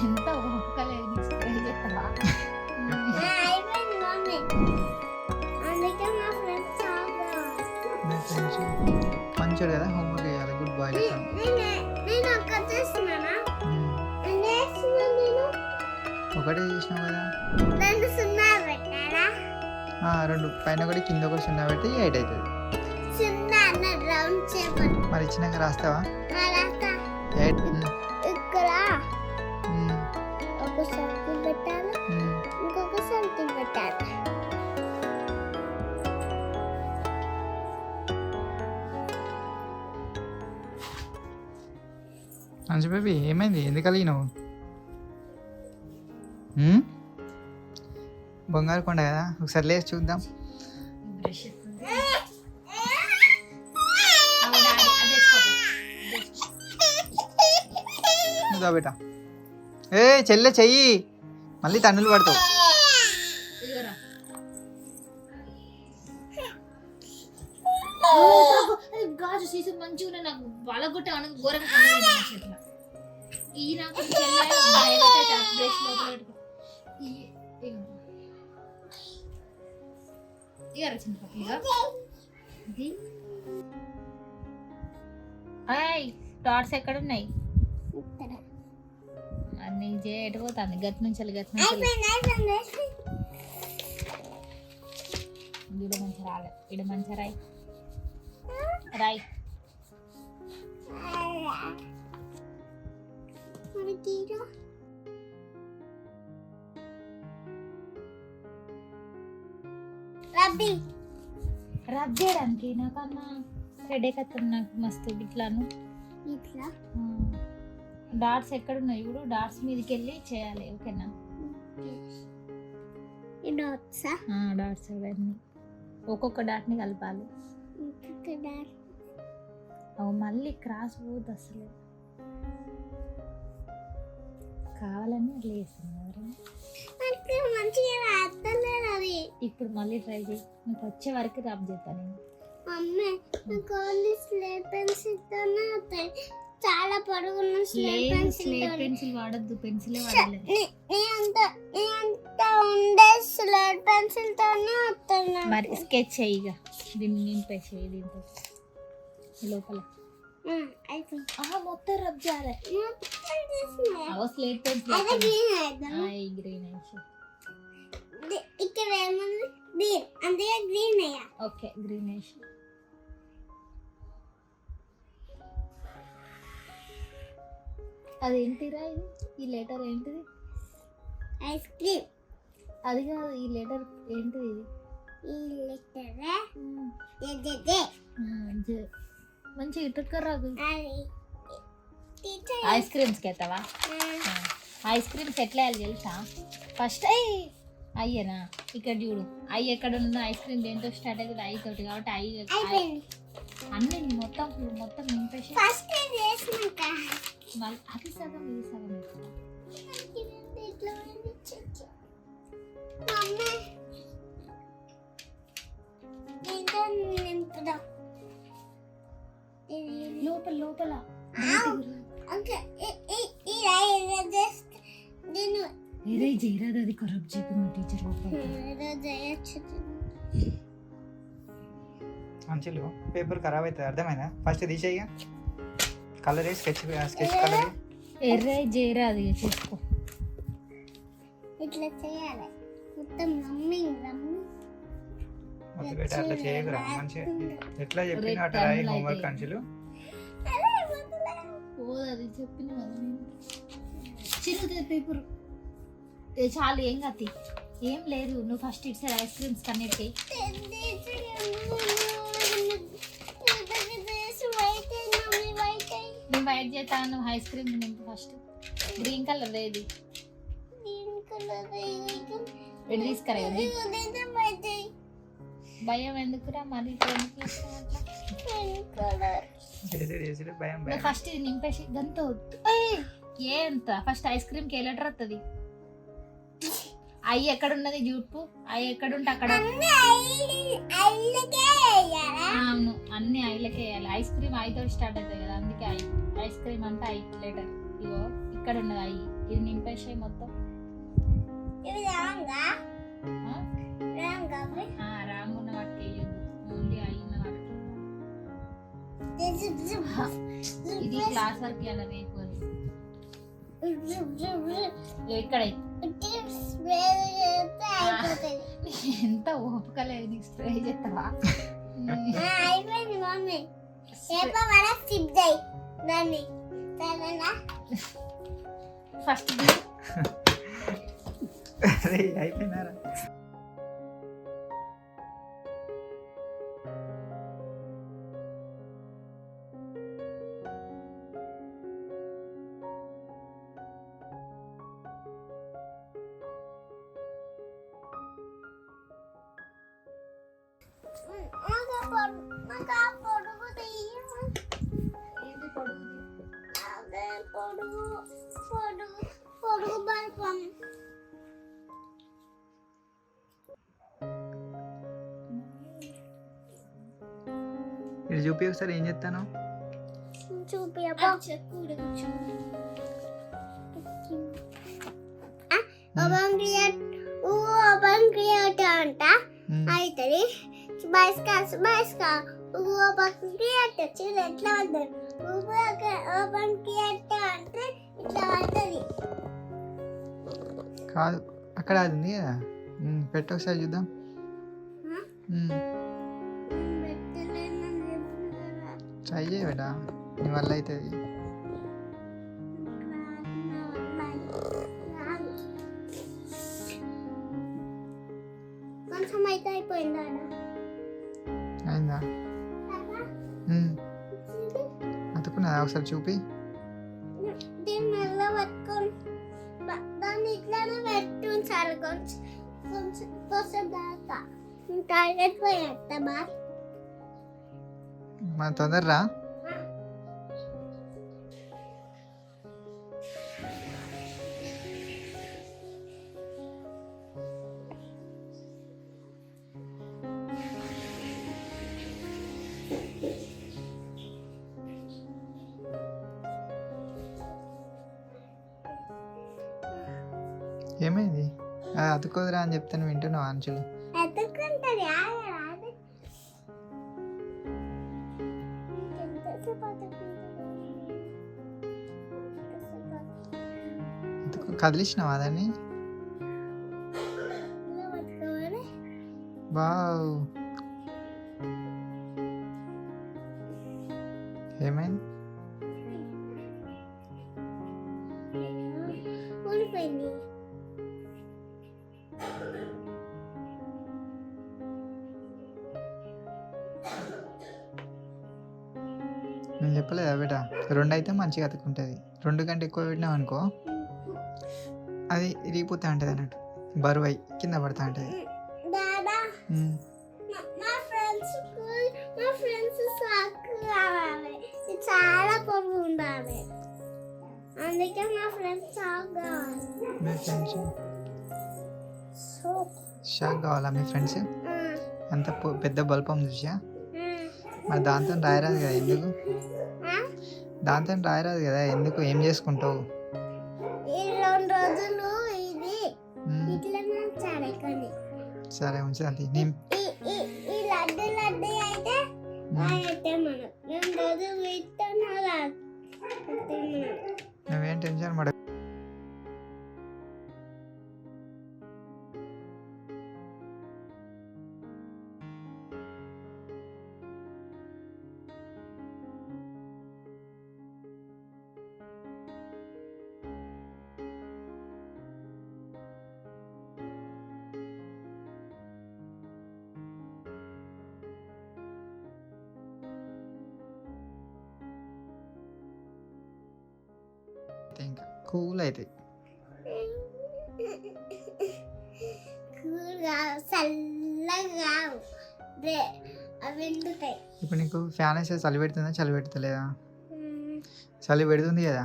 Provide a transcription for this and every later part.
ఎంత ఓపిక లేదు నీకు స్ప్రే చేస్తావా మంచోడు కదా హోంవర్క్ చేయాలి గుడ్ బాయ్ నేను నేను ఒక్క చేస్తున్నానా? ఒకటే చేసినావు కదా? రెండు సున్నా రెండు. పైన ఒకటి కింద ఒకటి సున్నా పెడితే ఎయిట్ అవుతుంది సున్నా రౌండ్ మరి ఇచ్చినాక రాస్తావా? ఎయిట్. ఇక్కడ. ఉమ్, ఒక సర్కిల్ పెట్టాలి? ఉమ్. ఇంకొక సర్కిల్ పెట్టాలి? మంచి బేబీ ఏమైంది? ఎందుకు కలిగినావు ఉమ్? బంగారు కొండ కదా? ఒకసారి లేచి చూద్దాం. బేట ఏ చెల్లె చెయ్యి. మళ్ళీ తన్నులు పడతావు. గాజు సీసు మంచిగా నాకు ఘోరంగా చేతిలో. ఈ నాకు బ్రష్ లోపల ఇది. ఏయ్, డాట్స్ ఎక్కడ ఉన్నాయి అన్ని ఎటు పోతుంది గట్ నుంచి వెళ్ళి, గట్ నుంచి. ఈడ మంచి రాలే ఈడ మంచి రాయి రాయి మరి రబ్బీ. రబ్ చేయడానికి నాకన్నా హెడేక్ అవుతుంది నాకు మస్తు ఇట్లాను. ఇట్లా? డాట్స్ ఎక్కడ ఉన్నాయి ఇప్పుడు డాట్స్ మీదకి వెళ్ళి చేయాలి ఓకేనా? వచ్చా డాట్స్ అవన్నీ. ఒక్కొక్క డాట్ని కలపాలి. అవి మళ్ళీ క్రాస్ పోదు అసలు. కావాలని అట్లా చేస్తున్నాను ఇప్పుడు మళ్ళీ ట్రై చేయి. నీకు వచ్చే వరకు రబ్ చేస్తాను నేను. మమ్మీ నాకు స్లేట్ పెన్సిల్ తోనే వస్తాయి చాలా పొడుగున్న స్లేట్ పెన్సిల్ స్లేట్ పెన్సిల్ వాడద్దు పెన్సిలే వాడాలి. నీ అంత నీ అంత ఉండే స్లేట్ పెన్సిల్ తోనే వస్తాయి మరి స్కెచ్ చెయ్యిగా దీన్ని నింపేసి చెయ్యి దీంతో లోపల. మొత్తం రబ్ చేయాలి. అవో స్లేట్ గ్రీన్ ఇక్కడ ఏముంది? గ్రీన్ అందుకే గ్రీన్ అయ్యా ఓకే గ్రీన్ వేసి అదేంటిరా ఇది? ఈ లెటర్ ఏంటిది? ఐస్ క్రీమ్ అది కాదు ఈ లెటర్ ఏంటిది? ఇది ఈ లెటర్ మంచి ఇటుక రాదు అది టీచర్ ఐస్ క్రీమ్స్కి ఎత్తావా? ఐస్ క్రీమ్స్ ఎట్లా వేయాలి తెలుసా? ఫస్ట్ అయ్యి అయ్యేనా? ఇక్కడ చూడు. అయ్యి ఎక్కడ ఉందో ఐస్ క్రీమ్ దేంతో స్టార్ట్ అవుతుంది ఐ తోటి కాబట్టి ఐ అయిపోయింది. అన్ని మొత్తం మొత్తం నింపేసి. ఫస్ట్ చేసినాక మళ్ళీ అది సగం ఇది సగం నింపుదాం. లోపల లోపల. చేయరాదు అది కరప్ట్ చెప్పి మా టీచర్ మంచిలు పేపర్ ఖరాబ్ అవుతుంది. అర్థమైందా? ఫస్ట్ తీసేయగా కలర్ స్కెచ్ స్కెచ్ కలర్. ఎర్ర చేయరాదు చేసుకో ఇట్లా చేయాలి. మొత్తం రమ్మింగ్ రమ్మింగ్. పెట్టి అట్లా చేయకురా. మంచిగా ఎట్లా చెప్పిన అట్లా రాయి హోంవర్క్. అంచులు ఓ అది చెప్పిన కదా నేను. చిరుగుతుంది పేపర్ ఏ చాలు ఏం కత్తి? ఏం లేదు నువ్వు ఫస్ట్ ఇటు సైడ్ ఐస్ క్రీమ్స్ కన్నెట్టి నేను బయట చేస్తాను నువ్వు ఐస్ క్రీమ్ నింపు ఫస్ట్ గ్రీన్ కలర్ ఏది తీసుకురా భయం ఎందుకురా మరి? ఫస్ట్ ఇది నింపేసి గంత. వద్దు ఏయ్! ఏ ఎంత? ఫస్ట్ ఐస్ క్రీమ్కి ఏ లెటర్ వస్తుంది అయ్యి ఎక్కడ ఉన్నది జూట్పు అయ్యి ఎక్కడ ఉంటే అక్కడ? అవును. అన్ని ఐలకే వేయాలి. ఐస్ క్రీమ్ ఐతో స్టార్ట్ అవుతుంది కదా అందుకే ఐ ఐస్ క్రీమ్ అంటే ఐ లెటర్ ఇగో ఇక్కడ ఉన్నది ఐ ఇది నింపేసాయి మొత్తం. ఇది క్లాస్ వర్క్ అలా రేపు. ఇగో ఇక్కడ ఎంత ఓపిక లేదు నీకు స్ప్రే చేస్తావా అయిపోయింది మమ్మీ చేయి దాన్ని సరేనా ఫస్ట్ అయిపోయినారా పొడుగు బల్పం ఇది చూపి ఒకసారి ఏం చెప్తాను చూపి అది చెప్పు ఉడకచ్చు. ఓపెన్ క్రియేట్ ఓపెన్ క్రియేట్ అంట అవుతుంది బైస్కా బైస్కా ఓపెన్ క్రియేట్ చూడు ఎట్లా ఉంటుంది ఓపెన్ క్రియేట్ కాదు. అక్కడ అది ఉంది కదా. పెట్టు ఒకసారి చూద్దాం. ట్రై చేయ బేటా. నీ వల్ల అవుతుంది కొంచెం అయితే అయిపోయిందా అయిందా? అతుకున్నదా? ఒకసారి చూపి. పెట్టు ఉంచాలి కొంచెం కొంచెం దాకా టాయిలెట్ పోయేస్తా బాయ్ మన తొందరరా? ఏమైంది? అతుకోదురా అని చెప్తాను వింటున్నావు అంచులు కదిలిచ్చినావా దాన్ని. బావ్ ఏమైంది? మంచిగా అతుక్కుంటుంది. రెండు కంటే ఎక్కువ పెట్టినావు అనుకో అది ఇరిగిపోతా ఉంటుంది అన్నట్టు. బరువు అయి కింద పడతా ఉంటుంది. చాలా ఉండాలి. అందుకే మా ఫ్రెండ్స్ కావాలి మీ ఫ్రెండ్స్ సో షాక్ కావాలా మీ ఫ్రెండ్స్ అంత పెద్ద బల్పం చూసా మరి దాంతో రాయరాదు కదా ఎందుకు? దాంతో రాయరాదు కదా ఎందుకు? ఏం చేసుకుంటావు? రెండు రోజులు ఇది. సరే ఉంచదండి నేను ఈ ఈ ఈ లడ్డు లడ్డు అయితే అయితే మనం రెండు రోజులు వీటితో రాదు నువ్వేం టెన్షన్ పడ కూల్ అవుతాయి ఇప్పుడు నీకు ఫ్యాన్ వేస్తే చలి పెడుతుందా చలి పెడతలేదా? చలి పెడుతుంది కదా?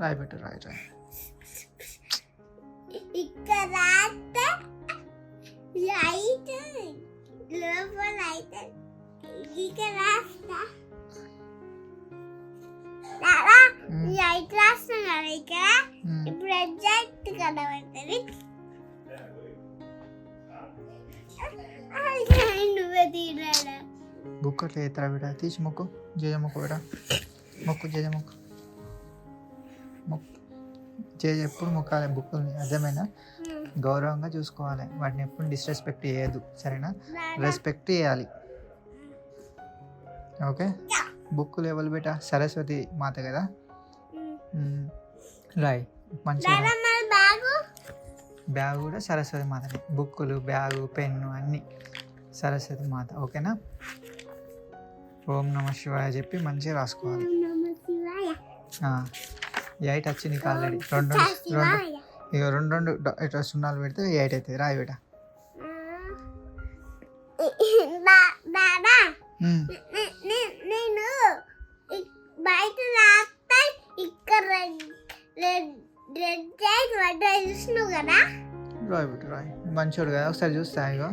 రాయి పెట్టు రాయి రాయి. ఇక్కడ లైట్ లోపల అయితే ఇక్కడ రాస్తా. లైట్ రాస్తున్నా కదా ఇక్కడ. ఇప్పుడు ఎగ్జాక్ట్ కనబడుతుంది. నువ్వే తీరాడా బుక్ అట్లా ఎత్తరా బిడ్డ? తీసి మొక్కు. జయ మొక్కు బిడ్డ. మొక్కు జయ మొక్కు. ఎప్పుడు మొక్కాలి బుక్కుల్ని అర్థమైనా? గౌరవంగా చూసుకోవాలి. వాటిని ఎప్పుడు డిస్రెస్పెక్ట్ చేయొద్దు. సరేనా? రెస్పెక్ట్ చేయాలి. ఓకే? బుక్ లెవెల్ బిడ్డ సరస్వతి మాత కదా. రాయ్ మంచిగా. బ్యాగు? కూడా సరస్వతి మాతనే. బుక్కులు బ్యాగు పెన్ను అన్నీ సరస్వతి మాత. ఓకేనా? ఓం నమ శివాయ చెప్పి మంచిగా రాసుకోవాలి. ఎయిట్ వచ్చి నీకు ఆల్రెడీ రెండు రెండు. ఇక రెండు రెండు ఇట్లా సున్నాలు పెడితే ఎయిట్ అవుతుంది రాయి బిడ్డ నేను బయట రాస్తే ఇక్కడ చూసినావు కదా? రాయి బిడ్డ రాయి. మంచోడు కదా ఒకసారి చూస్తా ఇగో.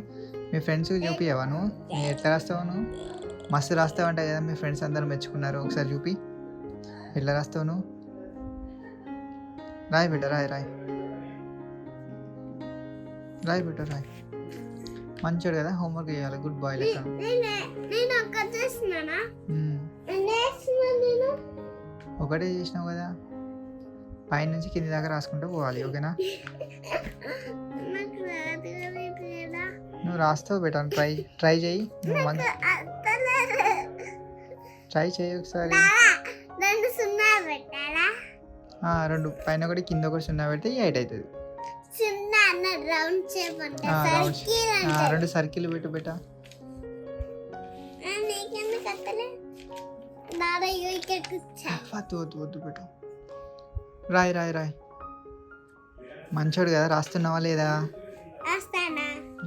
మీ ఫ్రెండ్స్కి చూపియవా నువ్వు? నువ్వు ఎట్లా రాస్తావు నువ్వు? మస్తు రాస్తావు అంటే కదా మీ ఫ్రెండ్స్ అందరూ మెచ్చుకున్నారు. ఒకసారి చూపి. ఎట్లా రాస్తావు నువ్వు? రాయి బిడ్డ రాయి రాయి. రాయి బిడ్డ రాయి. మంచోడు కదా హోంవర్క్ చేయాలి. గుడ్ బాయ్ లెక్క. ఒకటే చేసినావు కదా. పైనుంచి కింది దాకా రాసుకుంటూ పోవాలి ఓకేనా? నువ్వు రాస్తావు బెటర్ ట్రై ట్రై చేయి. ట్రై చేయి ఒకసారి. రెండు పైన ఒకటి కింద ఒకటి సున్నా పెడితే ఎయిట్ అవుతుంది. రౌండ్ సర్కిల్ పెట్టు బెట. వద్దు వద్దు వద్దు బెట. రాయి రాయి రాయి. మంచోడు కదా రాస్తున్నావా లేదా?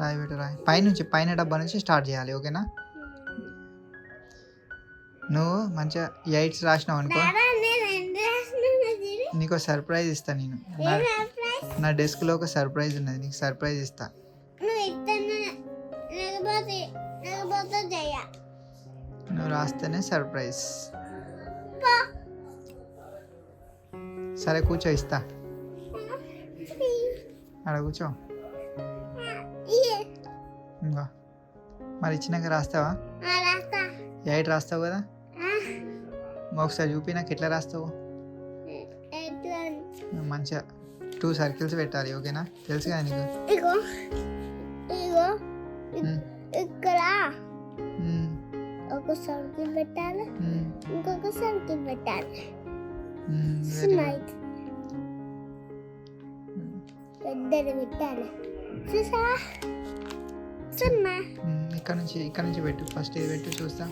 రాయి బెట రాయి. పైనుంచి పైన డబ్బా నుంచి స్టార్ట్ చేయాలి ఓకేనా? నువ్వు మంచిగా ఎయిట్స్ రాసినావు అనుకో దాదా నేను ఎంత రాసినా చూడు నీకు సర్ప్రైజ్ ఇస్తా నేను. నా డెస్క్లో ఒక సర్ప్రైజ్ ఉన్నది నీకు సర్ప్రైజ్ ఇస్తా. నువ్వు రాస్తేనే సర్ప్రైజ్. సరే కూర్చో ఇస్తా. అక్కడ కూర్చో. ఇంకా. మరి ఇచ్చినాక రాస్తావా? ఎయిట్ రాస్తావు కదా? ఒకసారి చూపి నాకు ఎట్లా రాస్తావు? మంచిగా టూ సర్కిల్స్ పెట్టాలి ఓకేనా? తెలుసు కదా నీకు? ఇక్కడ ఒక సర్కిల్ పెట్టాలి ఇంకొక సర్కిల్ పెట్టాలి. స్మైట్ పెద్దది పెట్టాలి. చూసా సున్నా. ఇక్కడ నుంచి ఇక్కడ నుంచి పెట్టు. ఫస్ట్ ఇది పెట్టు చూస్తా.